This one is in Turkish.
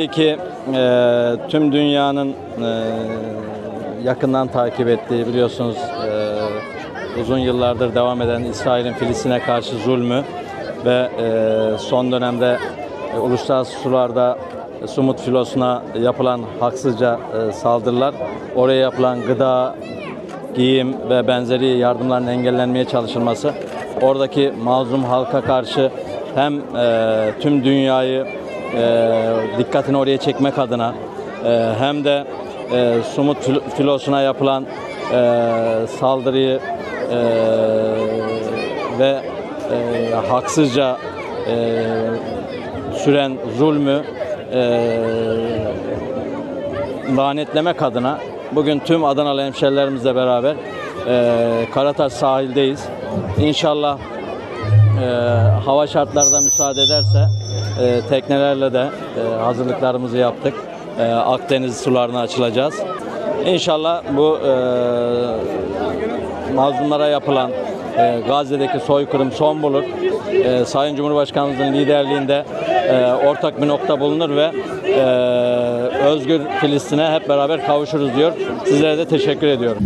Tabii ki e, tüm dünyanın e, yakından takip ettiği biliyorsunuz e, uzun yıllardır devam eden İsrail'in Filistin'e karşı zulmü ve e, son dönemde e, uluslararası sularda e, Sumut filosuna yapılan haksızca e, saldırılar, oraya yapılan gıda, giyim ve benzeri yardımların engellenmeye çalışılması, oradaki mazlum halka karşı hem e, tüm dünyayı e, dikkatini oraya çekmek adına e, hem de e, Sumut fil- filosuna yapılan e, saldırıyı e, ve e, haksızca e, süren zulmü e, lanetlemek adına bugün tüm Adanalı hemşerilerimizle beraber e, Karataş sahildeyiz. İnşallah e, hava şartları da müsaade ederse e, teknelerle de e, hazırlıklarımızı yaptık. E, Akdeniz sularına açılacağız. İnşallah bu e, mazlumlara yapılan e, Gazze'deki soykırım son bulur. E, Sayın Cumhurbaşkanımızın liderliğinde e, ortak bir nokta bulunur ve e, özgür Filistin'e hep beraber kavuşuruz diyor. Sizlere de teşekkür ediyorum.